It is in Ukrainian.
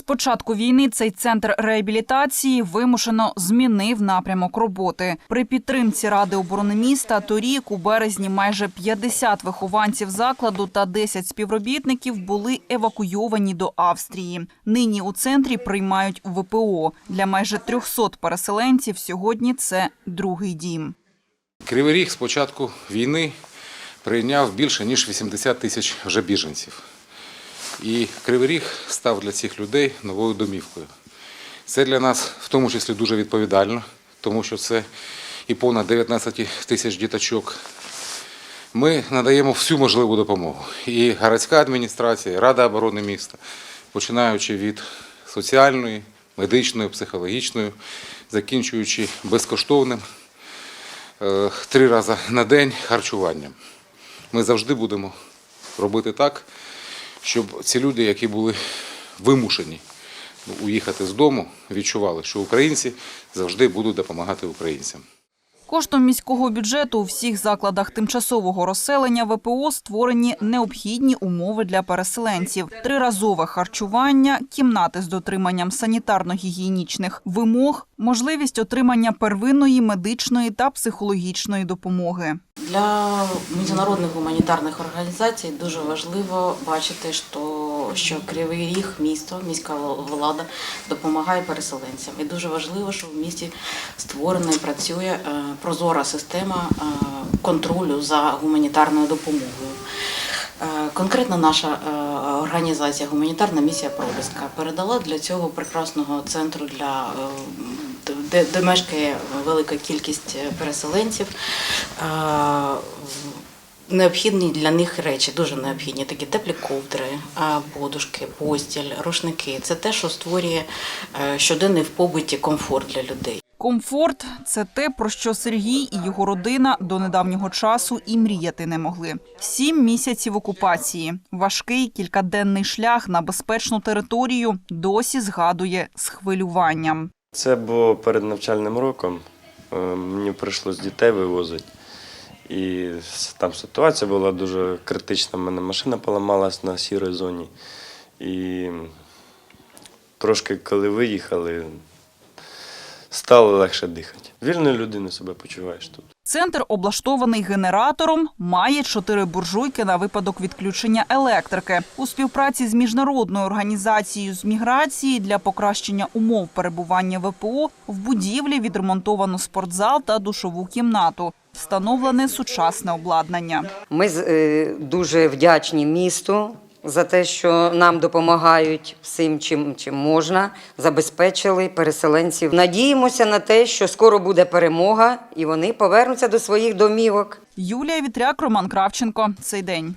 З початку війни цей центр реабілітації вимушено змінив напрямок роботи. При підтримці ради оборони міста торік у березні майже 50 вихованців закладу та 10 співробітників були евакуйовані до Австрії. Нині у центрі приймають ВПО. Для майже 300 переселенців сьогодні це другий дім. Кривий Ріг з початку війни прийняв більше ніж 80 тисяч вже біженців. І Кривий Ріг став для цих людей новою домівкою. Це для нас в тому числі дуже відповідально, тому що це і понад 19 тисяч діточок. Ми надаємо всю можливу допомогу. І городська адміністрація, і Рада оборони міста, починаючи від соціальної, медичної, психологічної, закінчуючи безкоштовним е, три рази на день харчуванням. Ми завжди будемо робити так, щоб ці люди, які були вимушені уїхати з дому, відчували, що українці завжди будуть допомагати українцям. Коштом міського бюджету у всіх закладах тимчасового розселення ВПО створені необхідні умови для переселенців: триразове харчування, кімнати з дотриманням санітарно-гігієнічних вимог, можливість отримання первинної медичної та психологічної допомоги. Для міжнародних гуманітарних організацій дуже важливо бачити, що, що Кривий Ріг, місто, міська влада допомагає переселенцям. І дуже важливо, що в місті створена і працює е, прозора система е, контролю за гуманітарною допомогою. Е, Конкретно наша організація Гуманітарна місія Проліска передала для цього прекрасного центру для де, де мешкає велика кількість е, переселенців. е, Необхідні для них речі, дуже необхідні, такі теплі ковдри, подушки, постіль, рушники. Це те, що створює е, щоденний в побуті комфорт для людей. Комфорт це те, про що Сергій і його родина до недавнього часу і мріяти не могли. Сім місяців окупації, важкий кількаденний шлях на безпечну територію досі згадує з хвилюванням. Це було перед навчальним роком. Е, Мені прийшлося дітей вивозити. І там ситуація була дуже критична. У мене машина поламалась на сірій зоні. І трошки, коли виїхали, стало легше дихати. Вільною людиною себе почуваєш тут. Центр облаштований генератором, має чотири буржуйки на випадок відключення електрики. У співпраці з міжнародною організацією з міграції для покращення умов перебування ВПО в будівлі відремонтовано спортзал та душову кімнату. Встановлене сучасне обладнання. Ми з- е, дуже вдячні місту за те, що нам допомагають всім, чим, чим можна, забезпечили переселенців. Надіємося на те, що скоро буде перемога, і вони повернуться до своїх домівок. Юлія Вітряк, Роман Кравченко. Цей день.